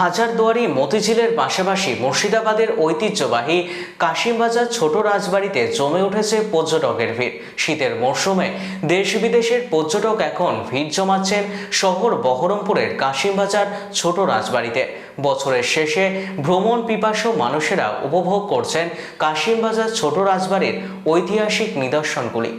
হাজারদুয়ারি মতিঝিলের পাশাপাশি মুর্শিদাবাদের ঐতিহ্যবাহী কাশিমবাজার ছোট রাজবাড়িতে জমে উঠেছে পর্যটকের ভিড়। শীতের মরশুমে দেশ বিদেশের পর্যটক এখন ভিড় জমাচ্ছেন শহর বহরমপুরের কাশিমবাজার ছোট রাজবাড়িতে। বছরের শেষে ভ্রমণ পিপাসু মানুষেরা উপভোগ করছেন কাশিমবাজার ছোট রাজবাড়ির ঐতিহাসিক নিদর্শনগুলি।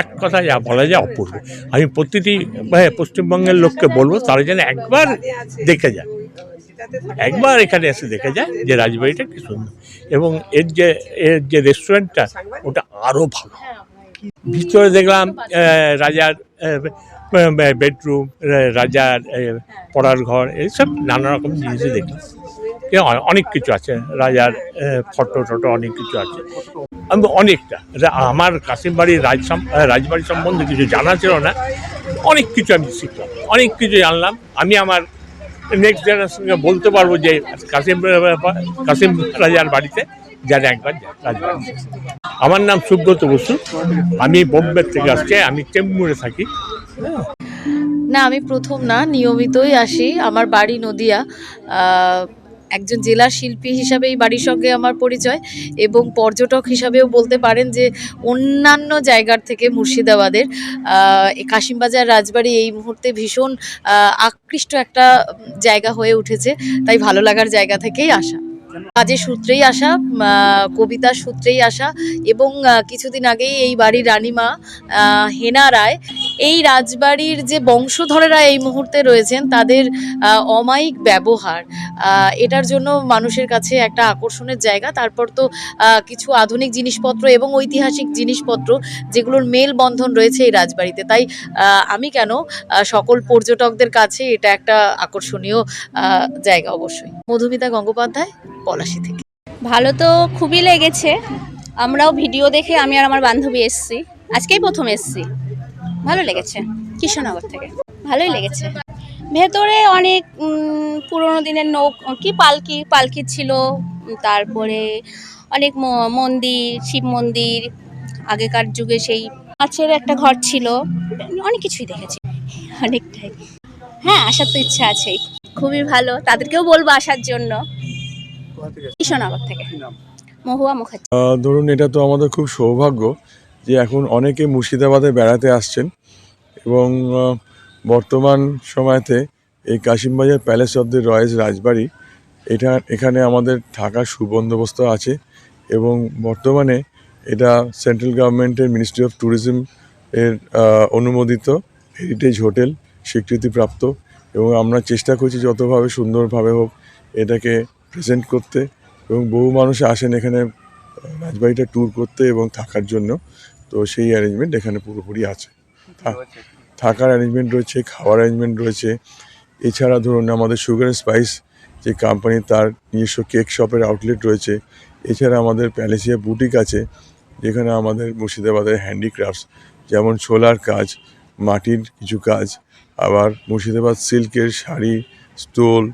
এক কথা যা বলা যায় অপূর্ব। আমি প্রতিটি হ্যাঁ, পশ্চিমবঙ্গের লোককে বলব তারা যেন একবার দেখে যায়। একবার এখানে এসে দেখে যায় যে রাজবাড়িটা কি সুন্দর। এবং এর যে এর যে রেস্টুরেন্টটা ওটা আরও ভালো। ভিতরে দেখলাম রাজার বেডরুম রাজার পড়ার ঘর এইসব নানা রকম জিনিসই দেখলাম। অনেক কিছু আছে। রাজার ফটো টটো অনেক কিছু আছে। আমি অনেকটা। আমার কাশিম বাড়ির রাজ রাজবাড়ি সম্বন্ধে কিছু জানা ছিল না। অনেক কিছু আমি শিখলাম। অনেক কিছু জানলাম। আমি আমার নেক্সট জেনারেশনকে বলতে পারব যে কাশিম কাশিম রাজার বাড়িতে যেন একবার রাজবাড়ি। আমার নাম সুব্রত বসু। আমি বোম্বে থেকে আসছি। আমি চেম্বুরে থাকি। না, আমি প্রথম না, নিয়মিতই আসি। আমার বাড়ি নদিয়া। একজন জেলা শিল্পী হিসাবে এই বাড়ির সঙ্গে আমার পরিচয় এবং পর্যটক হিসাবেও বলতে পারেন যে অন্যান্য জায়গার থেকে মুর্শিদাবাদের কাশিমবাজার, রাজবাড়ি এই মুহূর্তে ভীষণ আকৃষ্ট একটা জায়গা হয়ে উঠেছে। তাই ভালো লাগার জায়গা থেকেই আসা। কাজের সূত্রেই আসা কবিতার সূত্রেই আসা এবং কিছুদিন আগেই এই বাড়ির রানীমা হেনা রায় এই রাজবাড়ির যে বংশধরেরা এই মুহূর্তে রয়েছেন, তাদের অমায়িক ব্যবহার এটার জন্য মানুষের কাছে একটা আকর্ষণের জায়গা। তারপর তো কিছু আধুনিক জিনিসপত্র এবং ঐতিহাসিক জিনিসপত্র যেগুলোর মেলবন্ধন রয়েছে এই রাজবাড়িতে। তাই আমি কেন সকল পর্যটকদের কাছে এটা একটা আকর্ষণীয় জায়গা অবশ্যই। মধুমিতা গঙ্গোপাধ্যায়, পলাশি থেকে। ভালো তো খুবই লেগেছে। আমরাও ভিডিও দেখে আমি আর আমার বান্ধবী এসছি। আজকেই প্রথম এসছি। ভালো লেগেছে কৃষ্ণনগর থেকে। ভালোই লেগেছে। ভেতরে অনেক পুরোনো দিনের নৌক কি পালকি পালকি ছিল তারপরে অনেক ম- মন্দির শিব মন্দির আগেকার যুগে সেই মাছের একটা ঘর ছিল। অনেক কিছুই দেখেছি। অনেকটাই। হ্যাঁ আসার তো ইচ্ছা আছেই। খুবই ভালো। তাদেরকেও বলব আসার জন্য। কৃষ্ণনগর থেকে। মহুয়া মুখার্জি। ধরুন এটা তো আমাদের খুব সৌভাগ্য যে এখন অনেকে মুর্শিদাবাদে বেড়াতে আসছেন এবং বর্তমান সময়তে এই Kasimbazar palace of the Roys রাজবাড়ি, এটা, এখানে আমাদের থাকার সুবন্দোবস্ত আছে এবং বর্তমানে এটা সেন্ট্রাল গভর্নমেন্টের মিনিস্ট্রি অফ ট্যুরিজম এর অনুমোদিত হেরিটেজ হোটেল স্বীকৃতিপ্রাপ্ত এবং আমরা চেষ্টা করছি যতভাবে সুন্দরভাবে হোক এটাকে প্রেজেন্ট করতে এবং বহু মানুষ আসেন এখানে রাজবাড়িটা ট্যুর করতে এবং থাকার জন্য। তো সেই অ্যারেঞ্জমেন্ট এখানে পুরোপুরি আছে। থাকার অ্যারেঞ্জমেন্ট রয়েছে খাওয়ার অ্যারেঞ্জমেন্ট রয়েছে। এছাড়া ধরুন আমাদের সুগার স্পাইস যে কোম্পানি তার নিজস্ব কেক শপের আউটলেট রয়েছে। এছাড়া আমাদের প্যালেসিয়া বুটিক আছে যেখানে আমাদের মুর্শিদাবাদের হ্যান্ডিক্রাফটস যেমন ছোলার কাজ মাটির কিছু কাজ আবার মুর্শিদাবাদ সিল্কের শাড়ি স্টোল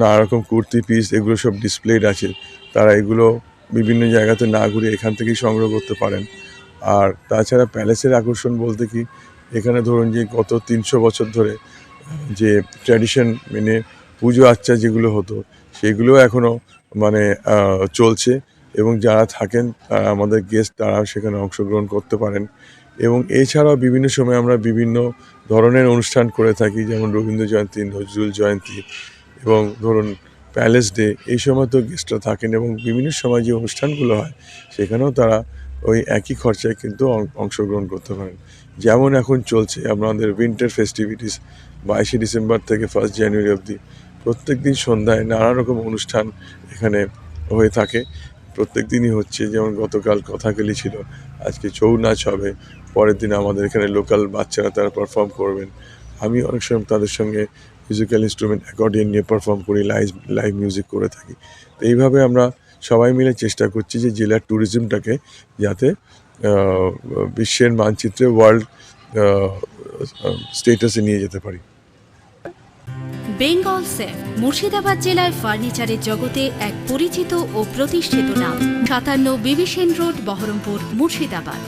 নানা রকম কুর্তি পিস এগুলো সব ডিসপ্লেড আছে। তারা এগুলো বিভিন্ন জায়গাতে না ঘুরে এখান থেকেই সংগ্রহ করতে পারেন। আর তাছাড়া প্যালেসের আকর্ষণ বলতে কি, এখানে ধরুন যে গত তিনশো বছর ধরে, যে ট্র্যাডিশন মেনে পুজো আচ্চা যেগুলো হতো সেগুলো এখনও মানে চলছে এবং যারা থাকেন তারা আমাদের গেস্ট তারা সেখানে অংশগ্রহণ করতে পারেন। এবং এছাড়াও বিভিন্ন সময় আমরা বিভিন্ন ধরনের অনুষ্ঠান করে থাকি, যেমন রবীন্দ্র জয়ন্তী, নজরুল জয়ন্তী এবং ধরুন প্যালেস ডে, এই সময় তো গেস্টরা থাকেন এবং বিভিন্ন সময় যে অনুষ্ঠানগুলো হয়, সেখানেও তারা ওই একই খরচায় কিন্তু অংশগ্রহণ করতে পারেন। যেমন এখন চলছে আমাদের উইন্টার ফেস্টিভিটিস বাইশে ডিসেম্বর থেকে ফার্স্ট জানুয়ারি অবধি। প্রত্যেক দিন সন্ধ্যায় নানা রকম অনুষ্ঠান এখানে হয়ে থাকে। প্রত্যেক দিনই হচ্ছে, যেমন গতকাল কথাকালি ছিল, আজকে ছৌ নাচ হবে, পরের দিন আমাদের এখানে লোকাল বাচ্চারা তারা পারফর্ম করবেন। আমি অনেক সময় তাদের সঙ্গে মিউজিক্যাল ইনস্ট্রুমেন্ট অ্যাকর্ডিয়ন নিয়ে পারফর্ম করি লাইভ লাইভ মিউজিক করে থাকি। তো এইভাবে আমরা সবাই মিলে চেষ্টা করছি যে জেলার ট্যুরিজমটাকে যাতে বিশ্বের মানচিত্রে ওয়ার্ল্ড স্টেটাসে নিয়ে যেতে পারি। বেঙ্গল সেফ মুর্শিদাবাদ জেলায় ফার্নিচারের জগতে এক পরিচিত ও প্রতিষ্ঠিত নাম, সাতান্ন বিবিসেন রোড বহরমপুর, মুর্শিদাবাদ।